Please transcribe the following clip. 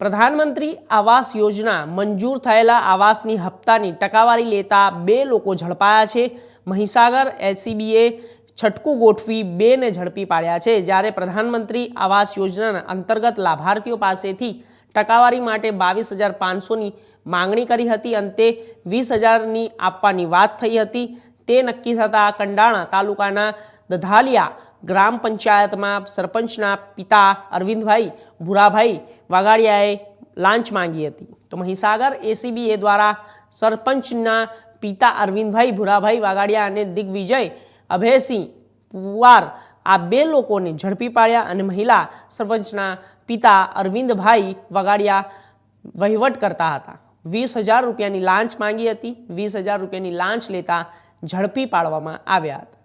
પ્રધાનમંત્રી આવાસ યોજના મંજૂર થયેલા આવાસની હપ્તાની ટકાવારી લેતા બે લોકો ઝડપાયા છે. મહીસાગર એલસીબીએ છટકું ગોઠવી બેને ઝડપી પાડ્યા છે. જ્યારે પ્રધાનમંત્રી આવાસ યોજનાના અંતર્ગત લાભાર્થીઓ પાસેથી ટકાવારી માટે બાવીસ હજાર પાંચસોની માંગણી કરી હતી. અંતે વીસ હજારની આપવાની વાત થઈ હતી. તે નક્કી થતાં કંડાણા તાલુકાના દધાલિયા ગ્રામ પંચાયતમાં સરપંચના પિતા અરવિંદભાઈ ભુરાભાઈ વાગાડિયાએ લાંચ માંગી હતી. તો મહીસાગર એસીબીએ દ્વારા સરપંચના પિતા અરવિંદભાઈ ભુરાભાઈ વાગાડિયા અને દિગ્વિજય અભયસિંહ પુવાર આ બે લોકોને ઝડપી પાડ્યા અને મહિલા સરપંચના પિતા અરવિંદભાઈ વગાડિયા વહીવટ કરતા હતા. વીસ હજાર રૂપિયાની લાંચ માંગી હતી. વીસ હજાર રૂપિયાની લાંચ લેતા ઝડપી પાડવામાં આવ્યા હતા.